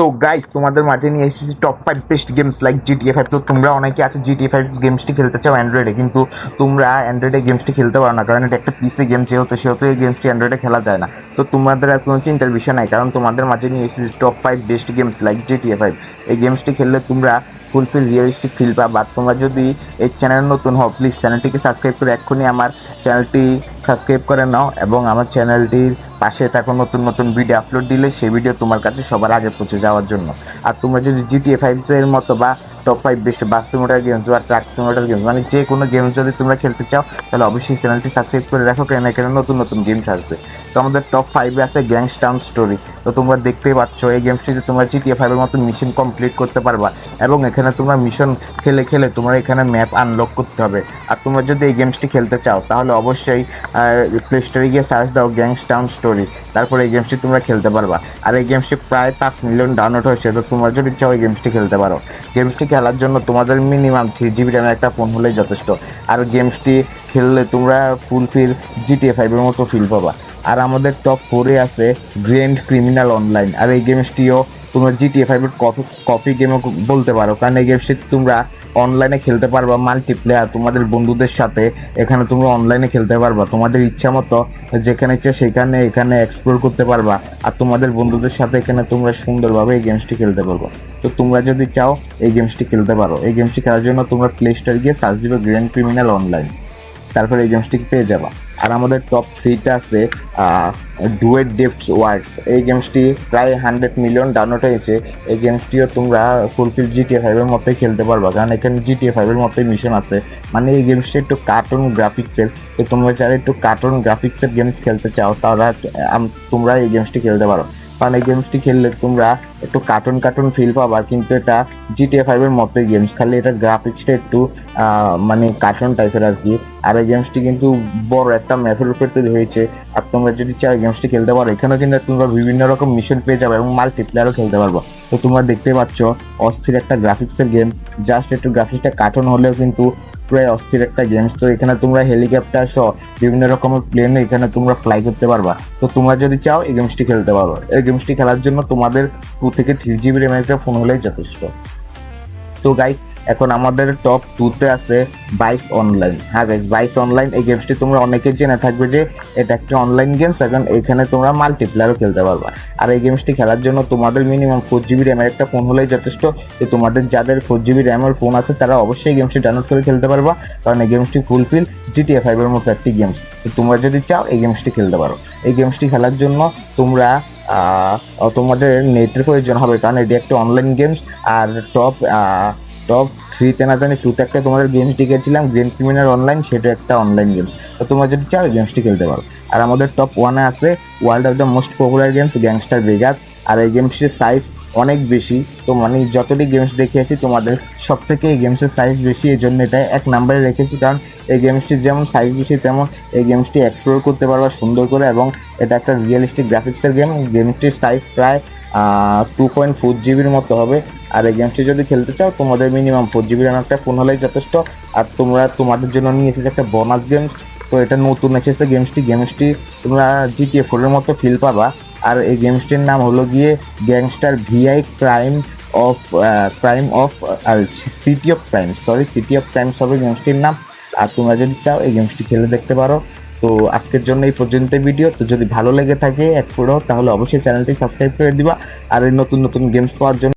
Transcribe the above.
তো গাইস তোমাদের মাঝে নিয়ে এসেছি top five best games like GTA five তো তোমরা অনেকে আছে জিটিএ ফাইভ গেমসটি খেলতে চাও অ্যান্ড্রয়েডে কিন্তু তোমরা অ্যান্ড্রয়েডে গেমসটি খেলতে পারো না, কারণ এটা একটা পিসি গেম যেহেতু, সেহেতু এই গেমসটি অ্যান্ড্রয়েডে খেলা যায় না। তো তোমাদের আর কোনো চিন্তার বিষয় নাই, কারণ তোমাদের মাঝে নিয়ে এসেছি top five best games like GTA five এই গেমসটি খেললে তোমরা ফুলফিল রিয়েলিস্টিক ফিল পাবা। তোমরা যদি এই চ্যানেল নতুন হও প্লিজ চ্যানেলটিকে সাবস্ক্রাইব করে এক্ষুনি আমার চ্যানেলটি সাবস্ক্রাইব করে নাও এবং আমার চ্যানেলটির পাশে থাকো নতুন নতুন ভিডিও আপলোড দিলে সেই ভিডিও তোমার কাছে সবার আগে পৌঁছে যাওয়ার জন্য। আর তোমরা যদি জিটিএ ফাইভ এর মতো বা top five best bus simulator games বা ট্রাক সিমোটার গেমস মানে যে কোনো গেম যদি তোমরা খেলতে চাও, তাহলে অবশ্যই চ্যানেলটি সাবস্ক্রাইব করে রাখো কারণ এখানে নতুন নতুন গেমস আসবে তো আমাদের টপ ফাইভে আছে গ্যাংস্টাউন স্টোরি তো তোমরা দেখতেই পাচ্ছ, এই গেমসটিতে তোমরা জিটিএ ফাইভের মতো মিশন কমপ্লিট করতে পারবা এবং এখানে তোমরা মিশন খেলে খেলে তোমরা এখানে ম্যাপ আনলক করতে হবে। আর তোমরা যদি এই গেমসটি খেলতে চাও, তাহলে অবশ্যই প্লে স্টোরে গিয়ে সার্চ দাও গ্যাংস্টাউন স্টোরি তারপরে এই গেমসটি তোমরা খেলতে পারবা। আর এই গেমসটি প্রায় পাঁচ মিলিয়ন ডাউনলোড হয়েছে, তো তোমরা যদি চাও এই গেমসটি খেলতে পারো। গেমসটি খেলার জন্য তোমাদের মিনিমাম থ্রি জিবি র্যামের একটা ফোন হলেই যথেষ্ট। আর গেমসটি খেললে তোমরা ফুল ফুলফিল জিটিএ ফাইভের মতো ফিল পাবা। আর আমাদের টপ ফোরে আছে গ্র্যান্ড ক্রিমিনাল অনলাইন আর এই গেমসটিও তোমরা জিটিএ ফাইভের কপি কপি গেমও বলতে পারো। কারণ এই গেমসটি তোমরা অনলাইনে খেলতে পারবা মাল্টিপ্লেয়ার তোমাদের বন্ধুদের সাথে। এখানে তোমরা অনলাইনে খেলতে পারবা। তোমাদের ইচ্ছা মতো যেখানে ইচ্ছা সেখানে এখানে এক্সপ্লোর করতে পারবা। আর তোমাদের বন্ধুদের সাথে এখানে তোমরা সুন্দরভাবে এই গেমসটি খেলতে পারব। তো তোমরা যদি চাও এই গেমসটি খেলতে পারো। এই গেমসটি খেলার জন্য তোমরা প্লে স্টোর গিয়ে সার্চ দিবে গ্র্যান্ড ক্রিমিনাল অনলাইন তারপরে এই গেমসটি পেয়ে যাবা। আর আমাদের টপ থ্রিতে আছে ডুয়েট ডেপস ওয়ার্ডস এই গেমসটি প্রায় হান্ড্রেড মিলিয়ন ডাউনলোড হয়েছে। এই গেমসটিও তোমরা ফুলফিল জিটিএ ফাইভের মতোই খেলতে পারবা। কারণ এখানে জিটিএ ফাইভের মতোই মিশন আছে। মানে এই গেমসটি একটু কার্টুন গ্রাফিক্সের তো তোমরা যারা একটু কার্টুন গ্রাফিক্সের গেমস খেলতে চাও, তারা তোমরা এই গেমসটি খেলতে পারো। কারণ এই গেমসটি খেললে তোমরা একটু কার্টুন কার্টুন ফিল পাবা, কিন্তু এটা জিটিএ ফাইভের মতোই গেমস খালি এটা গ্রাফিক্সটা একটু মানে কার্টুন টাইপের আর কি। আর এই গেমসটি কিন্তু বড় একটা ম্যাপের উপর তৈরি হয়েছে। আর তোমরা যদি চাও গেমসটি খেলতে পারো, এখানেও কিন্তু তোমরা বিভিন্ন রকম মিশন পেয়ে যাবে এবং মাল্টিপ্লেয়ারও খেলতে পারব। তো তোমরা দেখতে পাচ্ছ, অস্থির একটা গ্রাফিক্সের গেম জাস্ট একটু গ্রাফিক্সটা কার্টুন হলেও কিন্তু প্রায় অস্থির একটা গেমস তো এখানে তোমরা হেলিকপ্টার সহ বিভিন্ন রকমের প্লেনে এখানে তোমরা ফ্লাই করতে পারবা। তো তোমরা যদি চাও, এই গেমসটি খেলতে পারো এই গেমসটি খেলার জন্য তোমাদের টু থেকে থ্রি জিবি র্যামের একটা ফোন হলেই যথেষ্ট। তো গাইস এখন আমাদের টপ টুতে আছে বাইস অনলাইন হ্যাঁ গাইস বাইস অনলাইন এই গেমসটি তোমরা অনেকে জেনে থাকবে যে এটা একটা অনলাইন গেমস এখন এখানে তোমরা মাল্টিপ্লেয়ারও খেলতে পারবা। আর এই গেমসটি খেলার জন্য তোমাদের মিনিমাম ফোর জিবি র্যামের একটা ফোন হলেই যথেষ্ট। তো তোমাদের যাদের ফোর জিবি র্যামের ফোন আছে, তারা অবশ্যই গেমসটি ডাউনলোড করে খেলতে পারবা। কারণ এই গেমসটি ফুলফিল জিটিএ ফাইভের মতো একটি গেমস তো তোমরা যদি চাও, এই গেমসটি খেলতে পারো। এই গেমসটি খেলার জন্য তোমরা তোমাদের নেটের প্রয়োজন হবে। কারণ এটি একটি অনলাইন গেমস আর টপ টপ থ্রিতে না জানি টুতে একটা তোমাদের গেমসটি গেছিলাম গেম ক্রিমিনাল অনলাইন সেটা একটা অনলাইন গেমস তো তোমরা যদি চাও গেমসটি খেলতে পারো। আর আমাদের টপ ওয়ানে আছে world of the most popular games gangster Vegas আর এই গেমসটির সাইজ অনেক বেশি। তো মানে যতটি গেমস দেখিয়েছি, তোমাদের সব থেকে এই গেমসের সাইজ বেশি, এই জন্য এটা এক নাম্বারে রেখেছি। কারণ এই গেমসটির যেমন সাইজ বেশি, তেমন এই গেমসটি এক্সপ্লোর করতে পারবা সুন্দর করে। এবং এটা একটা রিয়েলিস্টিক গ্রাফিক্সের গেম গেমটির সাইজ প্রায় টু পয়েন্ট ফোর জিবির মতো হবে। আর এই গেমসটি যদি খেলতে চাও, তোমাদের মিনিমাম ফোর জিবির একটা ফোন হলেই যথেষ্ট। আর তোমরা তোমাদের জন্য নিয়ে এসেছে একটা বোনাস গেমস তো এটা নতুন এসেছে গেমসটি গেমসটি তোমরা জিটিএ ফোরের মতো ফিল পাবা। আর এই গেমসটির নাম হলো গিয়ে gangster VI crime of crime of R city of crime sorry city of crimes হবে গেমসটির নাম। আর তোমরা যদি চাও, এই গেমসটি খেলে দেখতে পারো। তো আজকের জন্য এই পর্যন্ত ভিডিও তো যদি ভালো লেগে থাকে এক ফোর তাহলে অবশ্যই চ্যানেলটি সাবস্ক্রাইব করে দিবা। আর এই নতুন নতুন গেমস পাওয়ার জন্য